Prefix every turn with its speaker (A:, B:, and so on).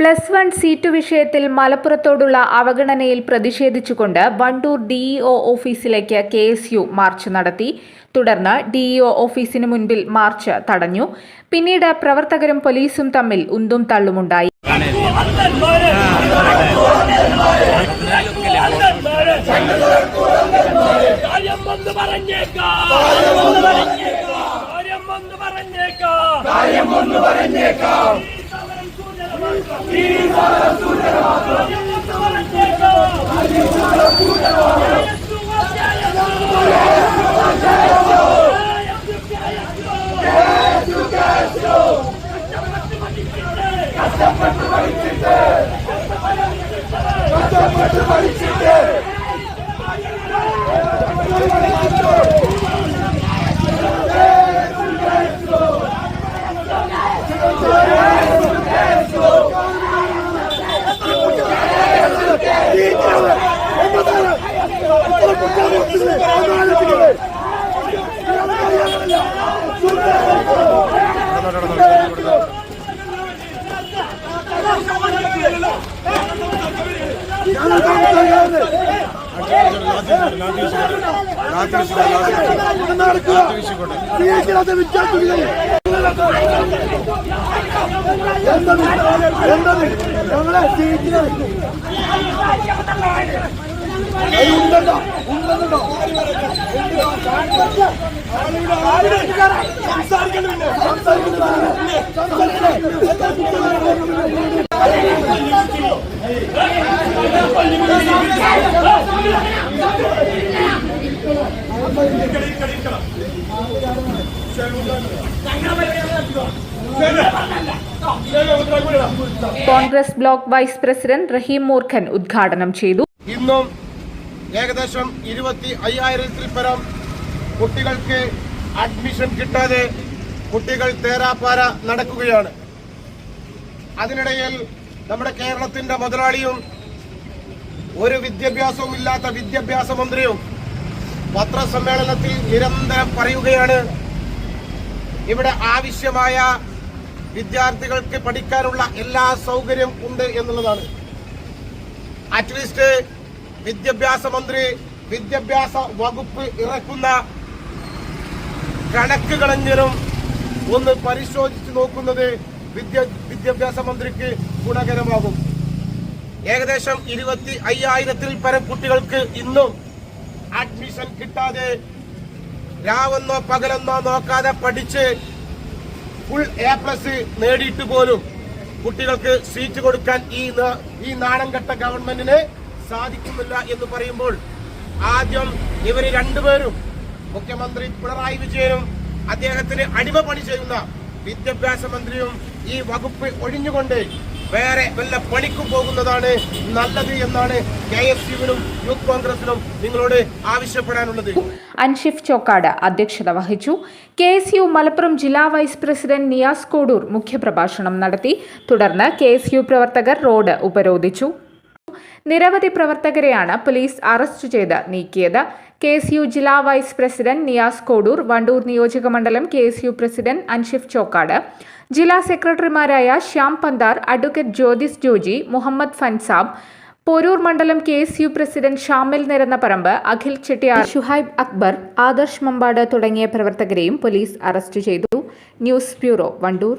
A: Plus one seat വിഷയത്തിൽ മലപ്പുറത്തോടുള്ള അവഗണനയിൽ പ്രതിഷേധിച്ചുകൊണ്ട് വണ്ടൂർ ഡിഇഒ ഓഫീസിലേക്ക് കെ എസ് യു മാർച്ച് നടത്തി. തുടർന്ന് ഡിഇഒ ഓഫീസിന് മുൻപിൽ മാർച്ച് തടഞ്ഞു. പിന്നീട് പ്രവർത്തകരും പോലീസും തമ്മിൽ ഉന്തും തള്ളുമുണ്ടായി.
B: പറഞ്ഞേക്കാം. കാര്യം വന്ന് പറഞ്ഞേക്കാം കാര്യം ഈ സമരം സൂചനമാക്കാം. കാര്യം വന്ന് പറഞ്ഞേക്കാം.
A: Congress block vice president Rahim Moorkhan ഉദ്ഘാടനം ചെയ്തു
C: ഇന്നും ഏകദേശം ഇരുപത്തി അയ്യായിരത്തിൽ പരം കുട്ടികൾക്ക് അഡ്മിഷൻ കിട്ടാതെ കുട്ടികൾ തേരാപ്പാര നടക്കുകയാണ്. അതിനിടയിൽ നമ്മുടെ കേരളത്തിന്റെ മുതലാളിയും ഒരു വിദ്യാഭ്യാസവും ഇല്ലാത്ത വിദ്യാഭ്യാസ മന്ത്രിയും പത്രസമ്മേളനത്തിൽ നിരന്തരം പറയുകയാണ് ഇവിടെ ആവശ്യമായ വിദ്യാർത്ഥികൾക്ക് പഠിക്കാനുള്ള എല്ലാ സൗകര്യം ഉണ്ട് എന്നുള്ളതാണ്. അറ്റ്ലീസ്റ്റ് വിദ്യാഭ്യാസ മന്ത്രി വിദ്യാഭ്യാസ വകുപ്പ് ഇറക്കുന്ന കണക്കുകളെങ്കിലും ഒന്ന് പരിശോധിച്ച് നോക്കുന്നത് വിദ്യ വിദ്യാഭ്യാസ മന്ത്രിക്ക് ഗുണകരമാകും. ഏകദേശം ഇരുപത്തി അയ്യായിരത്തിൽ പരം കുട്ടികൾക്ക് ഇന്നും അഡ്മിഷൻ കിട്ടാതെ രാവെന്നോ പകലെന്നോ നോക്കാതെ പഠിച്ച് ഫുൾ എ പ്ലസ് നേടിയിട്ട് പോലും കുട്ടികൾക്ക് സീറ്റ് കൊടുക്കാൻ ഈ ഈ നാണം കെട്ട ഗവൺമെന്റിന് സാധിക്കുന്നില്ല എന്ന് പറയുമ്പോൾ ആദ്യം ഇവർ രണ്ടുപേരും മുഖ്യമന്ത്രി പിണറായി വിജയനും അദ്ദേഹത്തിന് അടിമ പണി ചെയ്യുന്ന വിദ്യാഭ്യാസ മന്ത്രിയും ഈ വകുപ്പ് ഒഴിഞ്ഞുകൊണ്ട് വേറെ വല്ല പണിക്കും പോകുന്നതാണ് നല്ലത് എന്നാണ് കെ എസ് യുവിനും യൂത്ത് കോൺഗ്രസിനും നിങ്ങളോട് ആവശ്യപ്പെടാനുള്ളത്.
A: അൻഷിഫ് ചോക്കാട് അധ്യക്ഷത വഹിച്ചു. കെ എസ് യു മലപ്പുറം ജില്ലാ വൈസ് പ്രസിഡന്റ് നിയാസ് കോഡൂർ മുഖ്യപ്രഭാഷണം നടത്തി. തുടർന്ന് കെ എസ് യു പ്രവർത്തകർ റോഡ് ഉപരോധിച്ചു. നിരവധി പ്രവർത്തകരെയാണ് പോലീസ് അറസ്റ്റ് ചെയ്ത് നീക്കിയത്. കെ എസ് യു ജില്ലാ വൈസ് പ്രസിഡന്റ് നിയാസ് കോഡൂർ വണ്ടൂർ നിയോജക മണ്ഡലം K S U president Anshif Chokkad ജില്ലാ സെക്രട്ടറിമാരായ ശ്യാം പന്താർ അഡ്വക്കേറ്റ് ജ്യോതിസ് ജോജി മുഹമ്മദ് ഫൻസാബ് പോരൂർ മണ്ഡലം K S U president Shamil Niranna Parambu Akhil Chettiyar Shuhaib Akbar Adarsh Mampad തുടങ്ങിയ പ്രവർത്തകരെയും പോലീസ് അറസ്റ്റ് ചെയ്തു. News bureau Wandoor.